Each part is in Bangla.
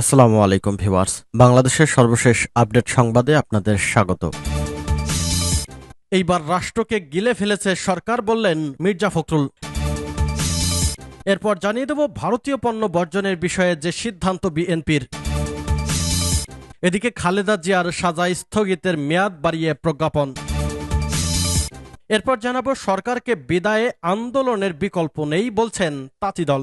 আসসালামু আলাইকুম ভিউয়ার্স। বাংলাদেশের সর্বশেষ আপডেট সংবাদে আপনাদের স্বাগত। এইবার রাষ্ট্রকে গিলে ফেলেছে সরকার বললেন মির্জা ফখরুল। এরপর জানিয়ে দেব ভারতীয় পণ্য বর্জনের বিষয়ে যে সিদ্ধান্ত বিএনপির। এদিকে খালেদা জিয়ার সাজা স্থগিতের মেয়াদ বাড়িয়ে প্রজ্ঞাপন। এরপর জানাব সরকারকে বিদায়ে আন্দোলনের বিকল্প নেই বলছেন তাঁতি দল।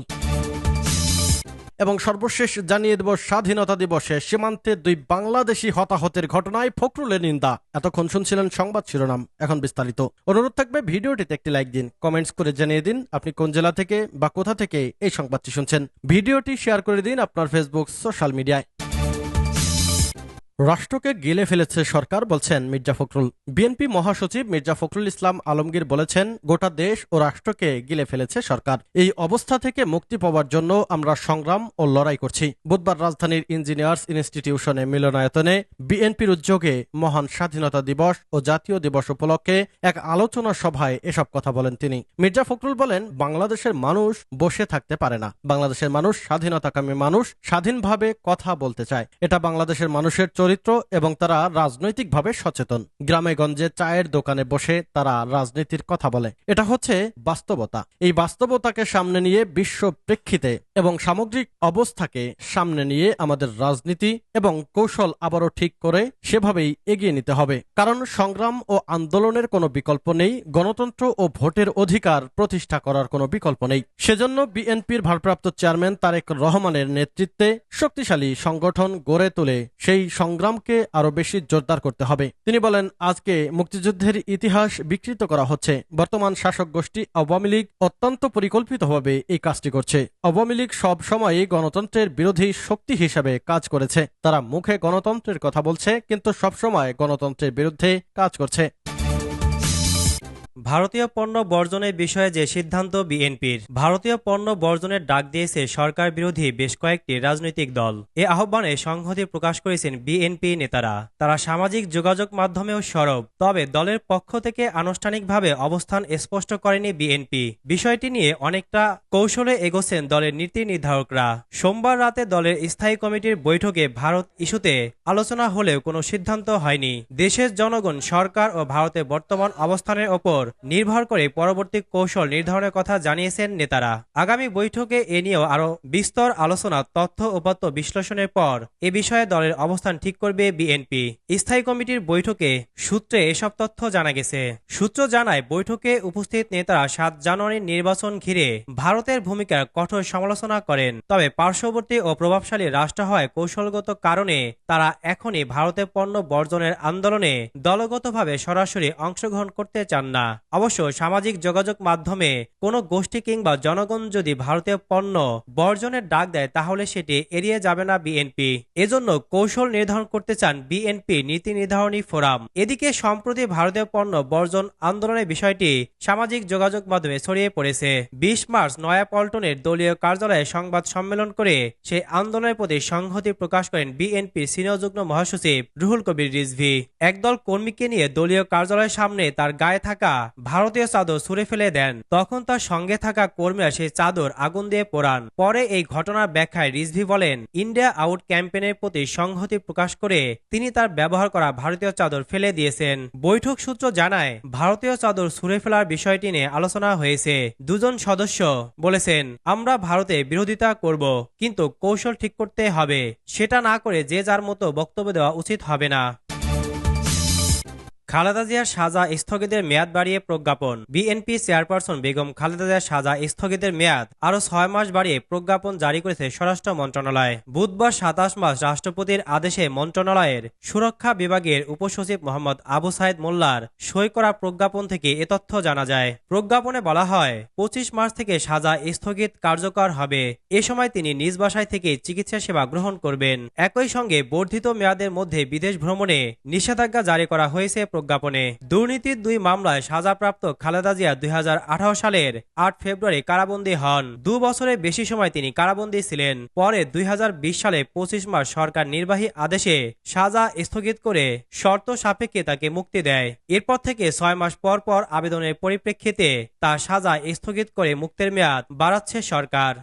এবং সর্বশেষ জানিয়ে দেব, স্বাধীনতা দিবসে সীমান্তে দুই বাংলাদেশি হতাহতের ঘটনায় ফখরুলের নিন্দা। এতক্ষণ শুনছিলেন সংবাদ শিরোনাম, এখন বিস্তারিত। অনুরোধ থাকবে ভিডিওটিতে একটি লাইক দিন, কমেন্টস করে জানিয়ে দিন আপনি কোন জেলা থেকে বা কোথা থেকে এই সংবাদটি শুনছেন। ভিডিওটি শেয়ার করে দিন আপনার ফেসবুক, সোশ্যাল মিডিয়ায়। রাষ্ট্রকে গিলে ফেলেছে সরকার, বলছেন মির্জা ফখরুল। বিএনপি মহাসচিব মির্জা ফখরুল ইসলাম আলমগীর বলেছেন, গোটা দেশ ও রাষ্ট্রকে গিলে ফেলেছে সরকার। এই অবস্থা থেকে মুক্তি পাওয়ার জন্য আমরা সংগ্রাম ও লড়াই করছি। বুধবার রাজধানীর ইঞ্জিনিয়ার্স ইনস্টিটিউশনে মিলনায়তনে বিএনপির উদ্যোগে মহান স্বাধীনতা দিবস ও জাতীয় দিবস উপলক্ষে এক আলোচনা সভায় এসব কথা বলেন তিনি। মির্জা ফখরুল বলেন, বাংলাদেশের মানুষ বসে থাকতে পারে না। বাংলাদেশের মানুষ স্বাধীনতাকামী মানুষ স্বাধীনভাবে কথা বলতে চায়। এটা বাংলাদেশের মানুষের চরিত্র এবং তারা রাজনৈতিকভাবে সচেতন। গ্রামে গঞ্জে চায়ের দোকানে বসে তারা রাজনীতির কথা বলে। এটা হচ্ছে বাস্তবতা। এই বাস্তবতাকে সামনে নিয়ে বিশ্ব প্রেক্ষিতে এবং সামগ্রিক অবস্থাকে সামনে নিয়ে আমাদের রাজনীতি এবং কৌশল আবারও ঠিক করে সেভাবেই এগিয়ে নিতে হবে। কারণ সংগ্রাম ও আন্দোলনের কোনো বিকল্প নেই, গণতন্ত্র ও ভোটের অধিকার প্রতিষ্ঠা করার কোনো বিকল্প নেই। সেজন্য বিএনপির ভারপ্রাপ্ত চেয়ারম্যান তারেক রহমানের নেতৃত্বে শক্তিশালী সংগঠন গড়ে তুলে সেই সংগ্রামকে আরও বেশি জোরদার করতে হবে। তিনি বলেন, আজকে মুক্তিযুদ্ধের ইতিহাস বিকৃত করা হচ্ছে। বর্তমান শাসক গোষ্ঠী আওয়ামী লীগ অত্যন্ত পরিকল্পিতভাবে এই কাজটি করছে। আওয়ামী লীগ সব সময়ই গণতন্ত্রের বিরোধী শক্তি হিসাবে কাজ করেছে। তারা মুখে গণতন্ত্রের কথা বলছে, কিন্তু সবসময় গণতন্ত্রের বিরুদ্ধে কাজ করছে। ভারতীয় পণ্য বর্জনের বিষয়ে যে সিদ্ধান্ত বিএনপির, ভারতীয় পণ্য বর্জনের ডাক দিয়েছে সরকার বিরোধী বেশ কয়েকটি রাজনৈতিক দল। এ আহ্বানে সংহতি প্রকাশ করেছেন বিএনপি নেতারা। তারা সামাজিক যোগাযোগ মাধ্যমেও সরব, তবে দলের পক্ষ থেকে আনুষ্ঠানিকভাবে অবস্থান স্পষ্ট করেনি বিএনপি। বিষয়টি নিয়ে অনেকটা কৌশলে এগোচ্ছেন দলের নীতি নির্ধারকরা। সোমবার রাতে দলের স্থায়ী কমিটির বৈঠকে ভারত ইস্যুতে আলোচনা হলেও কোনো সিদ্ধান্ত হয়নি। দেশের জনগণ, সরকার ও ভারতের বর্তমান অবস্থানের ওপর নির্ভর করে পরবর্তী কৌশল নির্ধারণের কথা জানিয়েছেন নেতারা। আগামী বৈঠকে এ নিয়েও আরও বিস্তর আলোচনা, তথ্য উপাত্ত বিশ্লেষণের পর এ বিষয়ে দলের অবস্থান ঠিক করবে বিএনপি। স্থায়ী কমিটির বৈঠকে সূত্রে এসব তথ্য জানা গেছে। সূত্র জানায়, বৈঠকে উপস্থিত নেতারা সাত জানুয়ারির নির্বাচন ঘিরে ভারতের ভূমিকার কঠোর সমালোচনা করেন। তবে পার্শ্ববর্তী ও প্রভাবশালী রাষ্ট্র হয় কৌশলগত কারণে তারা এখনই ভারতের পণ্য বর্জনের আন্দোলনে দলগতভাবে সরাসরি অংশগ্রহণ করতে চান না। অবশ্য সামাজিক যোগাযোগ মাধ্যমে কোনো গোষ্ঠী কিংবা জনগণ যদি ভারতীয় পণ্য বর্জনের ডাক দেয়, তাহলে সেটি এড়িয়ে যাবে না বিএনপি। এজন্য কৌশল নির্ধারণ করতে চান বিএনপি নীতি নির্ধারণী ফোরাম। এদিকে সম্প্রতি ভারতীয় পণ্য বর্জন আন্দোলনের বিষয়টি সামাজিক যোগাযোগ মাধ্যমে ছড়িয়ে পড়েছে। বিশ মার্চ নয়াপল্টনের দলীয় কার্যালয়ে সংবাদ সম্মেলন করে সেই আন্দোলনের প্রতি সংহতি প্রকাশ করেন বিএনপির সিনিয়র যুগ্ম মহাসচিব রুহুল কবির রিজভি। একদল কর্মীকে নিয়ে দলীয় কার্যালয়ের সামনে তার গায়ে থাকা ভারতীয় চাদর ছুঁড়ে ফেলে দেন। তখন তার সঙ্গে থাকা কর্মীরা সেই চাদর আগুন দিয়ে পোড়ান। পরে এই ঘটনার ব্যাখ্যায় রিজভি বলেন, ইন্ডিয়া আউট ক্যাম্পেনের প্রতি সংহতি প্রকাশ করে তিনি তার ব্যবহার করা ভারতীয় চাদর ফেলে দিয়েছেন। বৈঠক সূত্র জানায়, ভারতীয় চাদর ছুঁড়ে ফেলার বিষয়টি নিয়ে আলোচনা হয়েছে। দুজন সদস্য বলেছেন, আমরা ভারতে বিরোধিতা করব, কিন্তু কৌশল ঠিক করতে হবে। সেটা না করে যে যার মতো বক্তব্য দেওয়া উচিত হবে না। খালেদা জিয়ার সাজা স্থগিতের মেয়াদ বাড়িয়ে প্রজ্ঞাপন। বিএনপি চেয়ারপারসন বেগম খালেদা জিয়ার সাজা স্থগিতের মেয়াদ আরও ছয় মাস বাড়িয়ে প্রজ্ঞাপন জারি করেছে স্বরাষ্ট্র মন্ত্রণালয়। বুধবার সাতাশ মাস রাষ্ট্রপতির আদেশে মন্ত্রণালয়ের সুরক্ষা বিভাগের উপসচিব মোহাম্মদ আবু সাইদ মোল্লার সই করা প্রজ্ঞাপন থেকে এ তথ্য জানা যায়। প্রজ্ঞাপনে বলা হয়, পঁচিশ মার্চ থেকে সাজা স্থগিত কার্যকর হবে। এ সময় তিনি নিজ বাসায় থেকে চিকিৎসা সেবা গ্রহণ করবেন। একই সঙ্গে বর্ধিত মেয়াদের মধ্যে বিদেশ ভ্রমণে নিষেধাজ্ঞা জারি করা হয়েছে দুর্নীতির দুই মামলায় সাজাপ্রাপ্ত খালেদা জিয়া দুই হাজার আঠারো সালের আট ফেব্রুয়ারি কারাবন্দী হন। দু বছরের বেশি সময় তিনি কারাবন্দী ছিলেন। পরে দুই হাজার বিশ সালে পঁচিশ মার্চ সরকার নির্বাহী আদেশে সাজা স্থগিত করে শর্ত সাপেক্ষে তাকে মুক্তি দেয়। এরপর থেকে ছয় মাস পর পর আবেদনের পরিপ্রেক্ষিতে তার সাজা স্থগিত করে মুক্তির মেয়াদ বাড়াচ্ছে সরকার।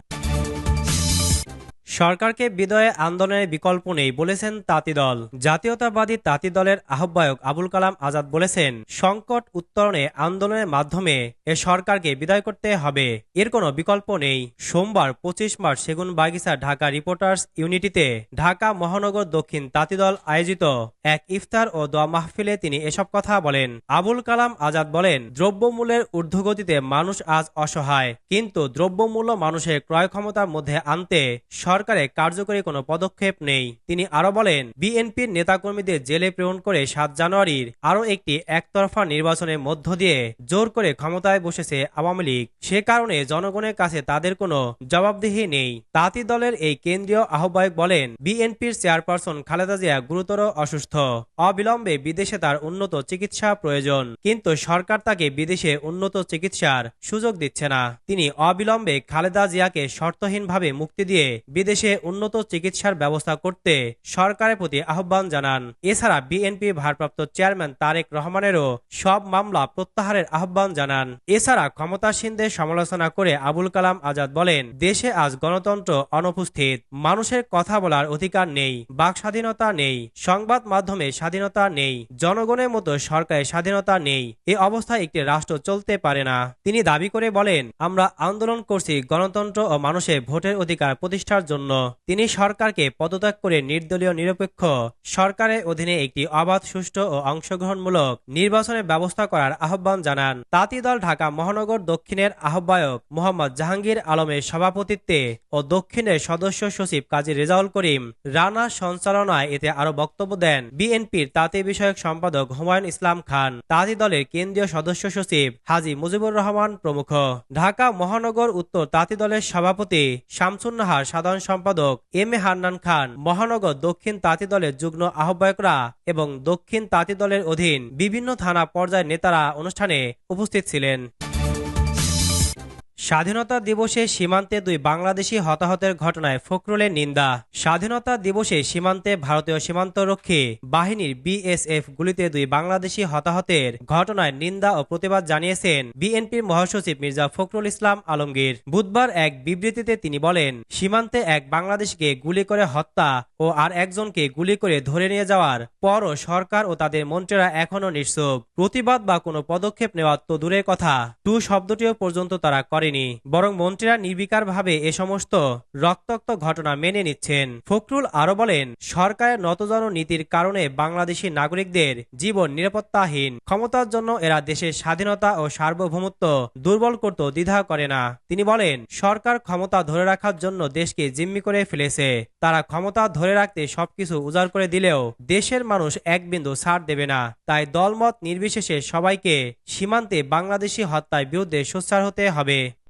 সরকারকে বিদয়ে আন্দোলনের বিকল্প নেই বলেছেন তাঁতি দল। জাতীয়তাবাদী তাঁতি দলের আহ্বায়ক আবুল কালাম আজাদ বলেছেন, সংকট উত্তরণে আন্দোলনের মাধ্যমে এ সরকারকে বিদায় করতে হবে। এর কোনো বিকল্প নেই। সোমবার পঁচিশ মার্চ সেগুন বাগিচা ঢাকা রিপোর্টার্স ইউনিটিতে ঢাকা মহানগর দক্ষিণ তাঁতি দল আয়োজিত এক ইফতার ও দোয়া মাহফিলে তিনি এসব কথা বলেন। আবুল কালাম আজাদ বলেন, দ্রব্যমূল্যের ঊর্ধ্বগতিতে মানুষ আজ অসহায়, কিন্তু দ্রব্যমূল্য মানুষের ক্রয় ক্ষমতার মধ্যে আনতে সরকারের কার্যকরী কোনো পদক্ষেপ নেই। তিনি আরও বলেন, বিএনপির নেতাকর্মীদের জেলে প্রেরণ করে সাত জানুয়ারির আরও একটি একতরফা নির্বাচনের মধ্য দিয়ে জোর করে ক্ষমতায় বসেছে আওয়ামী লীগ। সে কারণে জনগণের কাছে তাদের কোনো জবাবদিহি নেই। তাঁতি দলের এই কেন্দ্রীয় আহ্বায়ক বলেন, বিএনপির চেয়ারপারসন খালেদা জিয়া গুরুতর অসুস্থ। অবিলম্বে বিদেশে তার উন্নত চিকিৎসা প্রয়োজন। কিন্তু সরকার তাকে বিদেশে উন্নত চিকিৎসার সুযোগ দিচ্ছে না। তিনি অবিলম্বে খালেদা জিয়াকে শর্তহীনভাবে মুক্তি দিয়ে বিদেশে উন্নত চিকিৎসার ব্যবস্থা করতে সরকারের প্রতি আহ্বান জানান। এছাড়া বিএনপি ভারপ্রাপ্ত চেয়ারম্যান তারেক রহমানেরও সব মামলা প্রত্যাহারের আহ্বান জানান। এছাড়া ক্ষমতাসীনদের সমালোচনা করে আবুল কালাম আজাদ বলেন, দেশে আজ গণতন্ত্র অনুপস্থিত। মানুষের কথা বলার অধিকার নেই, বাক স্বাধীনতা নেই, সংবাদ মাধ্যমে স্বাধীনতা নেই, জনগণের মতো সরকারের স্বাধীনতা নেই। এ অবস্থায় একটি রাষ্ট্র চলতে পারে না। তিনি দাবি করে বলেন, আমরা আন্দোলন করছি গণতন্ত্র ও মানুষের ভোটের অধিকার প্রতিষ্ঠার জন্য। তিনি সরকারকে পদত্যাগ করে নির্দলীয় নিরপেক্ষ সরকারের অধীনে একটি অবাধ, সুষ্ঠু ও অংশগ্রহণমূলক নির্বাচনের ব্যবস্থা করার আহ্বান জানান। তাঁতি দল ঢাকা মহানগর দক্ষিণের আহ্বায়ক মোহাম্মদ জাহাঙ্গীর আলমের সভাপতিত্বে ও দক্ষিণের সদস্য সচিব কাজী রেজাউল করিম রানা সঞ্চালনায় এতে আরও বক্তব্য দেন বিএনপির তাঁতি বিষয়ক সম্পাদক হুমায়ুন ইসলাম খান। তাঁতি দলের কেন্দ্রীয় সদস্য সচিব হাজী মুজিবুর রহমান প্রমুখ। ঢাকা মহানগর উত্তর তাঁতি দলের সভাপতি শামসুন্নাহার সাধারণ সম্পাদক এম এ হান্নান খান, মহানগর দক্ষিণ তাঁতি দলের যুগ্ম আহ্বায়করা এবং দক্ষিণ তাঁতি দলের অধীন বিভিন্ন থানা পর্যায়ের নেতারা অনুষ্ঠানে উপস্থিত ছিলেন। স্বাধীনতা দিবসে সীমান্তে দুই বাংলাদেশি হতাহতের ঘটনায় ফখরুলের নিন্দা। স্বাধীনতা দিবসে সীমান্তে ভারতীয় সীমান্তরক্ষী বাহিনীর বিএসএফ গুলিতে দুই বাংলাদেশি হতাহতের ঘটনায় নিন্দা ও প্রতিবাদ জানিয়েছেন বিএনপির মহাসচিব মির্জা ফখরুল ইসলাম আলমগীর। বুধবার এক বিবৃতিতে তিনি বলেন, সীমান্তে এক বাংলাদেশকে গুলি করে হত্যা ও আর একজনকে গুলি করে ধরে নিয়ে যাওয়ার পরও সরকার ও তাদের মন্ত্রীরা এখনও নিশ্চুপ। প্রতিবাদ বা কোনো পদক্ষেপ নেওয়া তো দূরের কথা। টু শব্দটিও পর্যন্ত তারা করেনি। বরং মন্ত্রীরা নির্বিকারভাবে এ সমস্ত রক্তাক্ত ঘটনা মেনে নিচ্ছেন। ফখরুল আরও বলেন সরকারের নতজন নীতির কারণে বাংলাদেশি নাগরিকদের জীবন নিরাপত্তাহীন। ক্ষমতার জন্য এরা দেশের স্বাধীনতা ও সার্বভৌমত্ব দুর্বল করতে দ্বিধা করে না। তিনি বলেন, সরকার ক্ষমতা ধরে রাখার জন্য দেশকে জিম্মি করে ফেলেছে। তারা ক্ষমতা ধরে রাখতে সবকিছু উজাড় করে দিলেও দেশের মানুষ এক বিন্দু ছাড় দেবে না। তাই দলমত নির্বিশেষে সবাইকে সীমান্তে বাংলাদেশি হত্যার বিরুদ্ধে সোচ্চার হতে হবে।